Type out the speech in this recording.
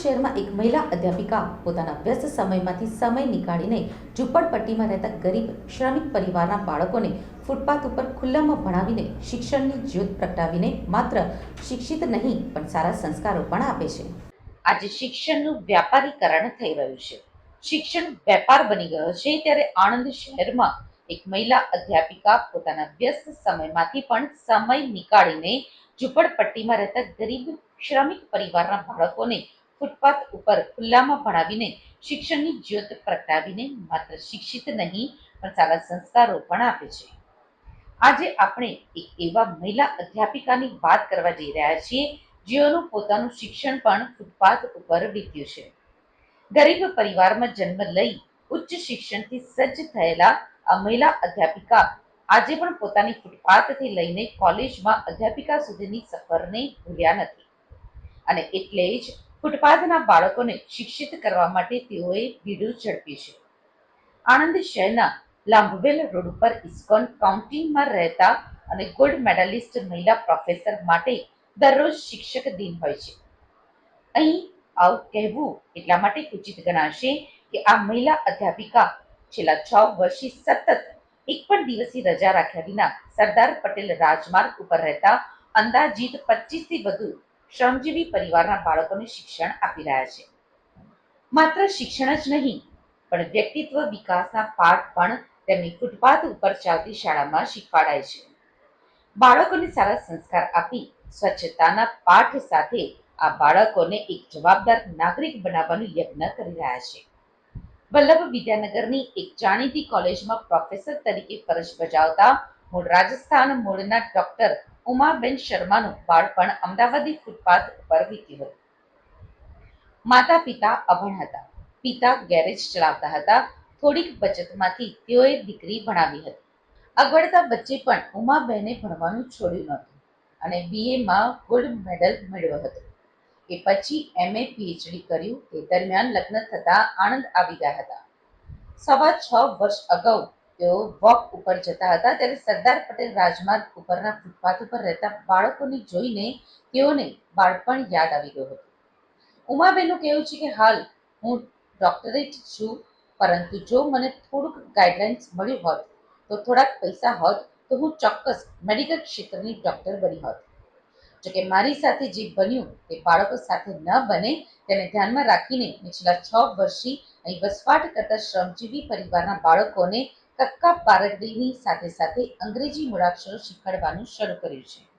શહેરમાં એક મહિલા અધ્યાપિકા પોતાના વ્યસ્ત સમયમાંથી સમય નીકાળીને ઝુંપડપટ્ટીમાં રહેતા ગરીબ, શ્રમિક પરિવારના બાળકોને ફૂટપાથ ઉપર ખુલ્લામાં ભણાવીને શિક્ષણની જ્યોત પ્રગટાવીને માત્ર શિક્ષિત નહીં, પણ સારા સંસ્કારો પણ આપે છે. આજે શિક્ષણનું વ્યાપારીકરણ થઈ રહ્યું છે. શિક્ષણ વેપાર બની ગયો છે ત્યારે આણંદ શહેરમાં એક મહિલા અધ્યાપિકા પોતાના વ્યસ્ત સમયમાંથી પણ સમય નીકાળીને ઝૂંપડપટ્ટીમાં રહેતા ગરીબ, શ્રમિક પરિવારના બાળકોને ફૂટપાથ ઉપર ખુલ્લામાં ભણાવીને શિક્ષણની જ્યોત પ્રગટાવીને માત્ર શિક્ષિત નહીં, પણ સારા સંસ્કારો પણ આપે છે. આજે આપણે એક એવા મહિલા અધ્યાપિકાની વાત કરવા જઈ રહ્યા છીએ, જેઓનું પોતાનું શિક્ષણ પણ ફૂટપાથ ઉપર વીત્યું છે. ગરીબ પરિવારમાં જન્મ લઈ ઉચ્ચ શિક્ષણથી સજ્જ થયેલા આ મહિલા અધ્યાપિકા આજે પણ પોતાની ફૂટપાથથી લઈને કોલેજમાં અધ્યાપિકા સુધીની સફરને ભૂલ્યા નથી. અને એટલે જ ફૂટપાથના બાળકોને શિક્ષિત કરવા માટે તેઓએ ભીડો ઝડપી છે. આણંદ શહેરના લાંભવેલ રોડ ઉપર ઇસ્કોન કાઉન્ટીમાં રહેતા અને ગોલ્ડ મેડાલિસ્ટ મહિલા પ્રોફેસર માટે દરરોજ શિક્ષક દિન હોય છે. અહીં આવું કહેવું એટલા માટે ઉચિત ગણાશે કે આ મહિલા અધ્યાપિકા છેલ્લા છ વર્ષથી સતત એક પણ દિવસની રજા રાખ્યા વિના સરદાર પટેલ રાજમાર્ગ ઉપર રહેતા અંદાજિત પચીસથી વધુ શ્રમજીવી પરિવારના બાળકોને શિક્ષણ આપી રહ્યા છે. માત્ર શિક્ષણ જ નહીં, પણ વ્યક્તિત્વ વિકાસના પાઠ પણ તેમની ફૂટપાથ ઉપર ચાલતી શાળામાં શીખવાડાય છે. બાળકોને સારા સંસ્કાર આપી સ્વચ્છતાના પાઠ સાથે આ બાળકોને એક જવાબદાર નાગરિક બનાવવાનું યજ્ઞ કરી રહ્યા છે. વલ્લભ વિદ્યાનગરની એક જાણીતી કોલેજમાં પ્રોફેસર તરીકે ફરજ બજાવતા મૂળ રાજસ્થાન મૂળના ડોક્ટર ઉમાબેન શર્માનું બાળપણ અમદાવાદી ફૂટપાથ ઉપર વીત્યું હતું માતા પિતા અભણ હતા. પિતા ગેરેજ ચલાવતા હતા. થોડીક બચતમાંથી તેઓએ દીકરી ભણાવી હતી. અગવડતા વચ્ચે પણ ઉમાબેને ભણવાનું છોડ્યું નહોતું અને બીએમાં ગોલ્ડ મેડલ મેળવ્યો હતો. એ પછી એમએ પીએચડી કર્યું. તે દરમિયાન લગ્ન થતા આણંદ આવી ગયા હતા. સવા છ વર્ષ અગાઉ તેઓ વોક ઉપર જતા હતા. ત્યારે સરદાર પટેલ રાજમાર્ગ ઉપરના ફૂટપાથ ઉપર રહેતા બાળકોને જોઈને તેઓને બાળપણ યાદ આવી ગયું હતું. ઉમાબેનનું કહેવું છે કે, હાલ હું ડોક્ટરેટ છું, પરંતુ જો મને થોડુંક ગાઈડલાઇન્સ મળ્યું હોત, તો થોડાક પૈસા હોત, તો હું ચોક્કસ મેડિકલ ક્ષેત્રની ડોક્ટર બની હોત. જોકે મારી સાથે જે બન્યું તે બાળકો સાથે ન બને, તેને ધ્યાનમાં રાખીને મેં છ વર્ષથી અહીં વસવાટ કરતા શ્રમજીવી પરિવારના બાળકોને કક્કા પારગડીની સાથે સાથે અંગ્રેજી મૂળાક્ષરો શીખવાડવાનું શરૂ કર્યું છે.